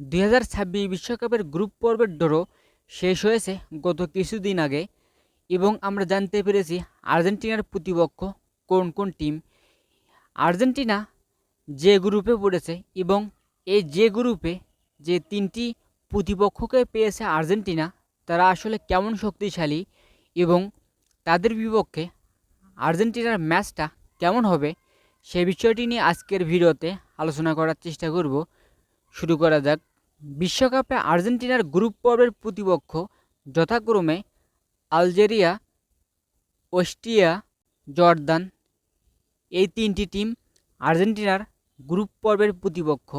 দুই বিশ্বকাপের গ্রুপ পর্বের ড্র শেষ হয়েছে গত কিছুদিন আগে এবং আমরা জানতে পেরেছি আর্জেন্টিনার প্রতিপক্ষ কোন কোন টিম। আর্জেন্টিনা যে গ্রুপে পড়েছে এবং এই যে গ্রুপে যে তিনটি প্রতিপক্ষকে পেয়েছে আর্জেন্টিনা, তারা আসলে কেমন শক্তিশালী এবং তাদের বিপক্ষে আর্জেন্টিনার ম্যাচটা কেমন হবে সে বিষয়টি নিয়ে আজকের ভিডিওতে আলোচনা করার চেষ্টা করব। শুরু করা যাক। বিশ্বকাপে আর্জেন্টিনার গ্রুপ পর্বের প্রতিপক্ষ যথাক্রমে আলজেরিয়া, অস্ট্রিয়া, জর্দান, এই তিনটি টিম আর্জেন্টিনার গ্রুপ পর্বের প্রতিপক্ষ।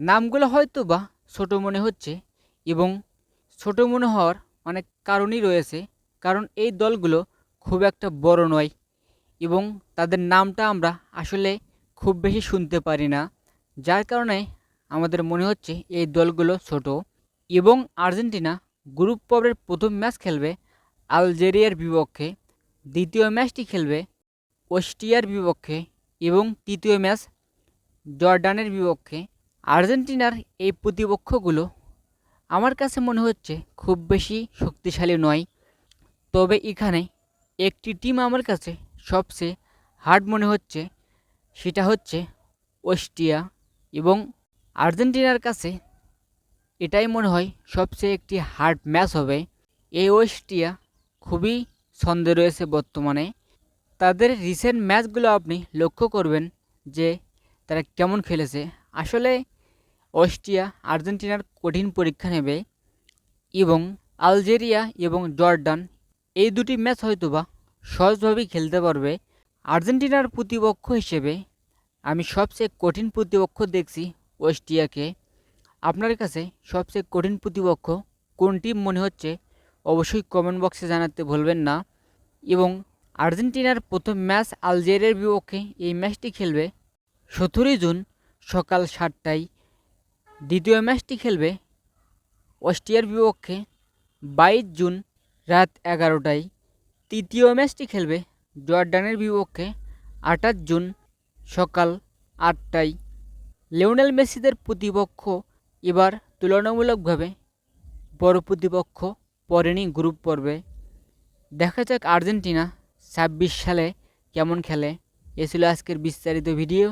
নামগুলো হয়তো বা ছোটো মনে হচ্ছে এবং ছোটো মনে হওয়ার অনেক কারণই রয়েছে, কারণ এই দলগুলো খুব একটা বড় নয় এবং তাদের নামটা আমরা আসলে খুব বেশি শুনতে পারি না, যার কারণে আমাদের মনে হচ্ছে এই দলগুলো ছোট। এবং আর্জেন্টিনা গ্রুপ পর্বের প্রথম ম্যাচ খেলবে আলজেরিয়ার বিপক্ষে, দ্বিতীয় ম্যাচটি খেলবে অস্ট্রিয়ার বিপক্ষে এবং তৃতীয় ম্যাচ জর্ডানের বিপক্ষে। আর্জেন্টিনার এই প্রতিপক্ষগুলো আমার কাছে মনে হচ্ছে খুব বেশি শক্তিশালী নয়। তবে এখানে একটি টিম আমার কাছে সবচেয়ে হার্ড মনে হচ্ছে, সেটা হচ্ছে অস্ট্রিয়া এবং আর্জেন্টিনার কাছে এটাই মনে হয় সবচেয়ে একটি হার্ড ম্যাচ হবে। এই ওয়েস্টিয়া খুবই ছন্দে রয়েছে বর্তমানে। তাদের রিসেন্ট ম্যাচগুলো আপনি লক্ষ্য করবেন যে তারা কেমন খেলেছে। আসলে অস্ট্রিয়া আর্জেন্টিনার কঠিন পরীক্ষা নেবে এবং আলজেরিয়া এবং জর্ডান এই দুটি ম্যাচ হয়তোবা সহজভাবেই খেলতে পারবে। আর্জেন্টিনার প্রতিপক্ষ হিসেবে আমি সবচেয়ে কঠিন প্রতিপক্ষ দেখছি অস্ট্রিয়াকে আপনার কাছে সবচেয়ে কঠিন প্রতিপক্ষ কোন টিম মনে হচ্ছে? অবশ্যই কমেন্ট বক্সে জানাতে ভুলবেন না। এবং আর্জেন্টিনার প্রথম ম্যাচ আলজেরিয়ার বিপক্ষে এই ম্যাচটি খেলবে সতেরোই জুন সকাল সাতটায়। দ্বিতীয় ম্যাচটি খেলবে অস্ট্রিয়ার বিপক্ষে বাইশ জুন রাত এগারোটায়। তৃতীয় ম্যাচটি খেলবে জর্ডানের বিপক্ষে আঠাশ জুন সকাল আটটায়। লিওনেল মেসিদের প্রতিপক্ষ এবার তুলনামূলকভাবে বড় প্রতিপক্ষ পড়েনি গ্রুপ পর্বে। দেখা যাক আর্জেন্টিনা ছাব্বিশ সালে কেমন খেলে। এ ছিল আজকের বিস্তারিত ভিডিও।